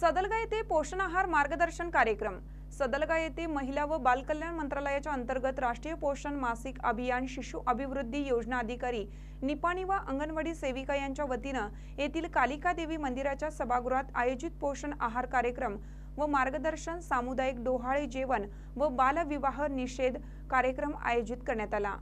सदलगा येथे पोषण आहार मार्गदर्शन कार्यक्रम. सदलगा येथे महिला व बालकल्याण मंत्रालयाच्या अंतर्गत राष्ट्रीय पोषण मासिक अभियान शिशु अभिवृद्धी योजना अधिकारी निपाणी व अंगणवाडी सेविका यांच्या वतीनं येथील कालिका देवी मंदिराच्या सभागृहात आयोजित पोषण आहार कार्यक्रम व मार्गदर्शन सामुदायिक डोहाळे जेवण व बालविवाह निषेध कार्यक्रम आयोजित करण्यात आला.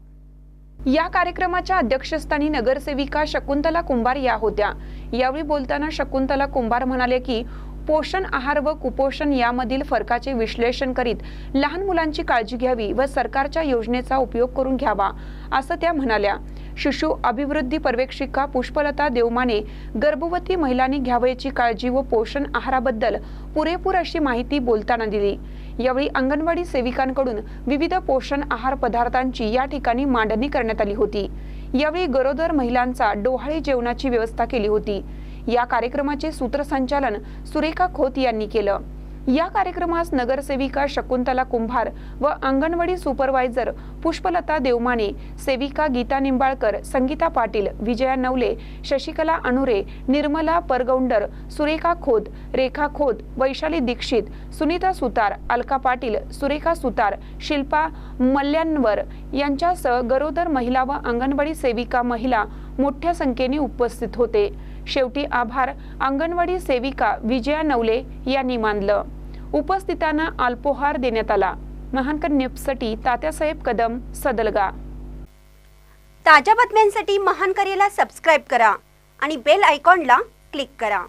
या कार्यक्रमाच्या अध्यक्षस्थानी नगरसेविका शकुंतला कुंभार या होत्या. यावेळी बोलताना शकुंतला कुंभार म्हणाले की पोषण आहार व कुपोषण यामधील फरकाचे विश्लेषण करीत लहान मुलांची काळजी घ्यावी व सरकारच्या योजनेचा उपयोग करून घ्यावा असं त्या म्हणाल्या. शिशु अभिवृद्धी पर्यवेक्षिका पुष्पलता देवमाने गर्भवती महिलांनी घ्यावयाची काळजी व पोषण आहाराबद्दल पुरेपूर अशी माहिती बोलताना दिली. यावेळी अंगणवाडी सेविकांकडून विविध पोषण आहार पदार्थांची या ठिकाणी मांडणी करण्यात आली होती. यावेळी गरोदर महिलांचा डोहाळी जेवणाची व्यवस्था केली होती. या कार्यक्रमाचे सूत्रसंचालन सुरेखा खोत यांनी केलं. या कार्यक्रमास नगरसेविका शकुंतला कुंभार व अंगणवाडी सुपरवायझर पुष्पलता देवमाने सेविका गीता निंबाळकर संगीता पाटील विजया नवले शशिकला अनुरे निर्मला परगौंडर सुरेखा खोत रेखा खोत वैशाली दीक्षित सुनीता सुतार अलका पाटील सुरेखा सुतार शिल्पा मल्ल्यांवर यांच्यासह गरोदर महिला व अंगणवाडी सेविका महिला मोठ्या संख्येने उपस्थित होते. शेवटी आभार. अंगणवाडी सेविका विजया नवले यांनी मानलं. उपस्थितांना अल्पोहार देण्यात आला. महानकर न्यूजसाठी तात्यासाहेब कदम सदलगा. ताज्या बातम्यांसाठी महानकरेला सबस्क्राईब करा आणि बेल आयकॉनला क्लिक करा.